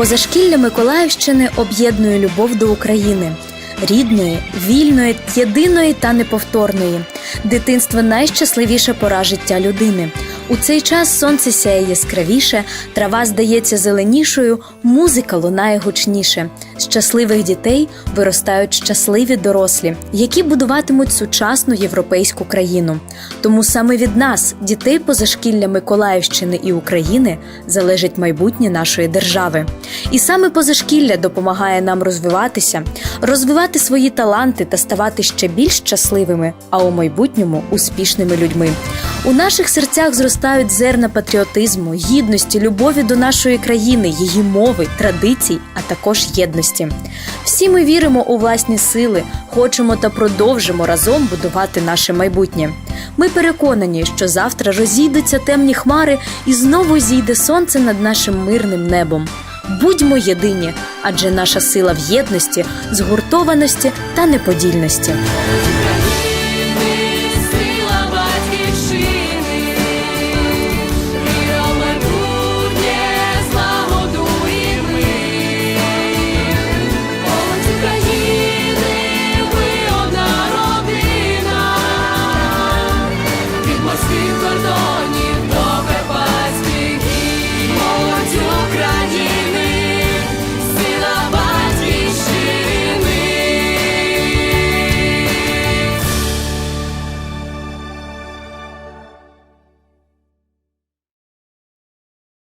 Позашкілля Миколаївщини об'єднує любов до України. Рідної, вільної, єдиної та неповторної. Дитинство найщасливіша пора життя людини. У цей час сонце сяє яскравіше, трава здається зеленішою, музика лунає гучніше. Щасливих дітей виростають щасливі дорослі, які будуватимуть сучасну європейську країну. Тому саме від нас, дітей позашкілля Миколаївщини і України, залежить майбутнє нашої держави. І саме позашкілля допомагає нам розвиватися, розвивати свої таланти та ставати ще більш щасливими, а у майбутньому успішними людьми. У наших серцях зростають зерна патріотизму, гідності, любові до нашої країни, її мови, традицій, а також єдності. Всі ми віримо у власні сили, хочемо та продовжимо разом будувати наше майбутнє. Ми переконані, що завтра розійдуться темні хмари і знову зійде сонце над нашим мирним небом. Будьмо єдині, адже наша сила в єдності, згуртованості та неподільності.